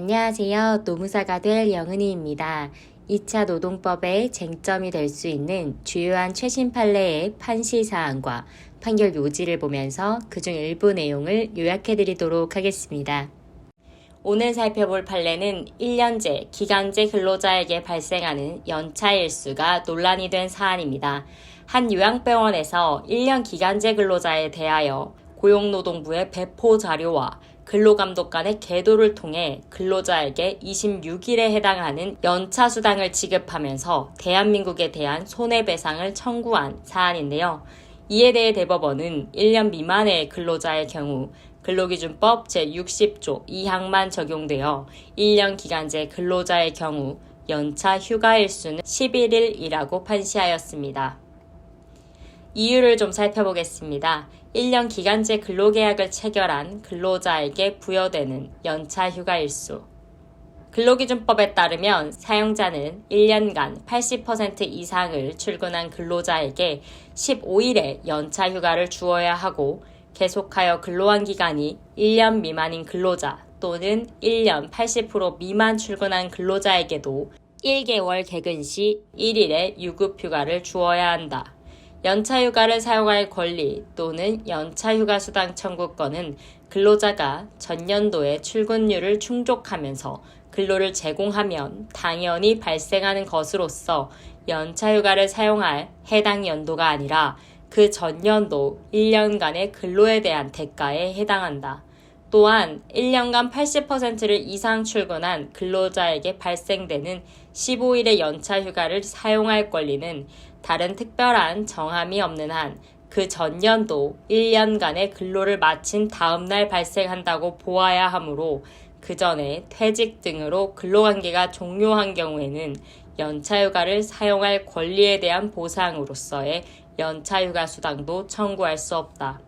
안녕하세요. 노무사가 될 영은이입니다. 2차 노동법의 쟁점이 될 수 있는 주요한 최신 판례의 판시 사항과 판결 요지를 보면서 그중 일부 내용을 요약해 드리도록 하겠습니다. 오늘 살펴볼 판례는 1년제 기간제 근로자에게 발생하는 연차 일수가 논란이 된 사안입니다. 한 요양병원에서 1년 기간제 근로자에 대하여 고용노동부의 배포 자료와 근로감독 관의 계도를 통해 근로자에게 26일에 해당하는 연차 수당을 지급하면서 대한민국에 대한 손해배상을 청구한 사안인데요. 이에 대해 대법원은 1년 미만의 근로자의 경우 근로기준법 제60조 2항만 적용되어 1년 기간제 근로자의 경우 연차 휴가 일수는 11일이라고 판시하였습니다. 이유를 좀 살펴보겠습니다. 1년 기간제 근로계약을 체결한 근로자에게 부여되는 연차 휴가 일수. 근로기준법에 따르면 사용자는 1년간 80% 이상을 출근한 근로자에게 15일의 연차 휴가를 주어야 하고 계속하여 근로한 기간이 1년 미만인 근로자 또는 1년 80% 미만 출근한 근로자에게도 1개월 개근 시 1일의 유급휴가를 주어야 한다. 연차휴가를 사용할 권리 또는 연차휴가 수당 청구권은 근로자가 전년도의 출근율을 충족하면서 근로를 제공하면 당연히 발생하는 것으로서 연차휴가를 사용할 해당 연도가 아니라 그 전년도 1년간의 근로에 대한 대가에 해당한다. 또한 1년간 80%를 이상 출근한 근로자에게 발생되는 15일의 연차 휴가를 사용할 권리는 다른 특별한 정함이 없는 한 그 전년도 1년간의 근로를 마친 다음날 발생한다고 보아야 하므로 그 전에 퇴직 등으로 근로관계가 종료한 경우에는 연차휴가를 사용할 권리에 대한 보상으로서의 연차휴가 수당도 청구할 수 없다.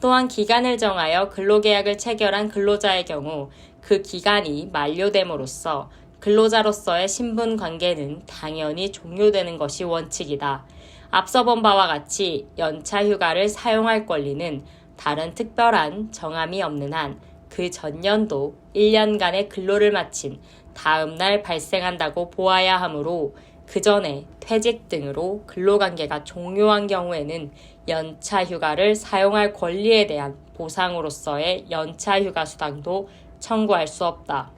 또한 기간을 정하여 근로계약을 체결한 근로자의 경우 그 기간이 만료됨으로써 근로자로서의 신분 관계는 당연히 종료되는 것이 원칙이다. 앞서 본 바와 같이 연차 휴가를 사용할 권리는 다른 특별한 정함이 없는 한 그 전년도 1년간의 근로를 마친 다음 날 발생한다고 보아야 하므로 그 전에 퇴직 등으로 근로관계가 종료한 경우에는 연차 휴가를 사용할 권리에 대한 보상으로서의 연차 휴가 수당도 청구할 수 없다.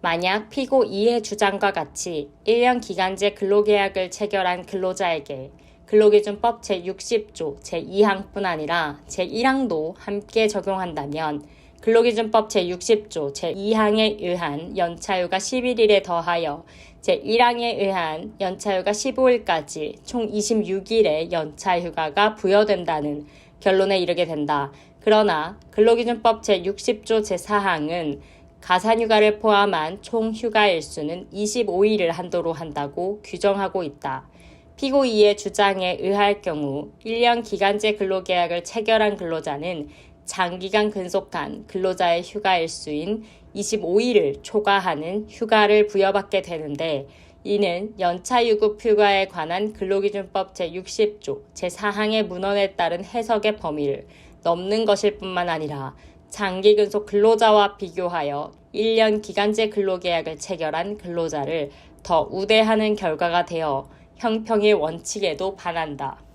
만약 피고 2의 주장과 같이 1년 기간제 근로계약을 체결한 근로자에게 근로기준법 제60조 제2항뿐 아니라 제1항도 함께 적용한다면 근로기준법 제60조 제2항에 의한 연차휴가 11일에 더하여 제1항에 의한 연차휴가 15일까지 총 26일의 연차휴가가 부여된다는 결론에 이르게 된다. 그러나 근로기준법 제60조 제4항은 가산휴가를 포함한 총 휴가 일수는 25일을 한도로 한다고 규정하고 있다. 피고 2의 주장에 의할 경우 1년 기간제 근로계약을 체결한 근로자는 장기간 근속한 근로자의 휴가 일수인 25일을 초과하는 휴가를 부여받게 되는데 이는 연차유급 휴가에 관한 근로기준법 제60조 제4항의 문헌에 따른 해석의 범위를 넘는 것일 뿐만 아니라 장기 근속 근로자와 비교하여 1년 기간제 근로계약을 체결한 근로자를 더 우대하는 결과가 되어 형평의 원칙에도 반한다.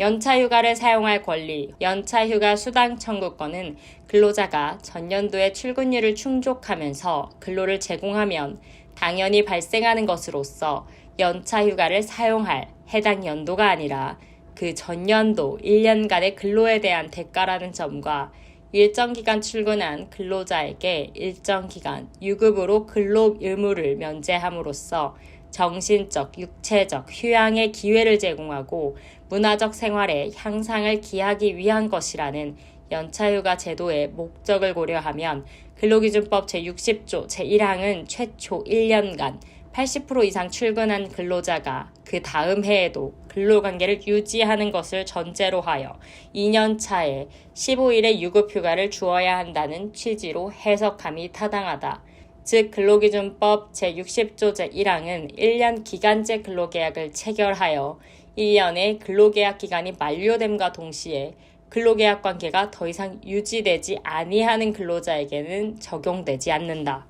연차휴가를 사용할 권리, 연차휴가 수당 청구권은 근로자가 전년도의 출근율을 충족하면서 근로를 제공하면 당연히 발생하는 것으로서 연차휴가를 사용할 해당 연도가 아니라 그 전년도 1년간의 근로에 대한 대가라는 점과 일정 기간 출근한 근로자에게 일정 기간 유급으로 근로 의무를 면제함으로써 정신적, 육체적 휴양의 기회를 제공하고 문화적 생활의 향상을 기하기 위한 것이라는 연차휴가 제도의 목적을 고려하면 근로기준법 제60조 제1항은 최초 1년간 80% 이상 출근한 근로자가 그 다음 해에도 근로관계를 유지하는 것을 전제로 하여 2년 차에 15일의 유급휴가를 주어야 한다는 취지로 해석함이 타당하다. 즉 근로기준법 제60조 제1항은 1년 기간제 근로계약을 체결하여 1년의 근로계약 기간이 만료됨과 동시에 근로계약 관계가 더 이상 유지되지 아니하는 근로자에게는 적용되지 않는다.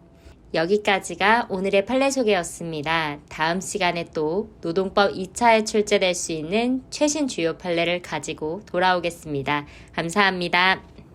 여기까지가 오늘의 판례 소개였습니다. 다음 시간에 또 노동법 2차에 출제될 수 있는 최신 주요 판례를 가지고 돌아오겠습니다. 감사합니다.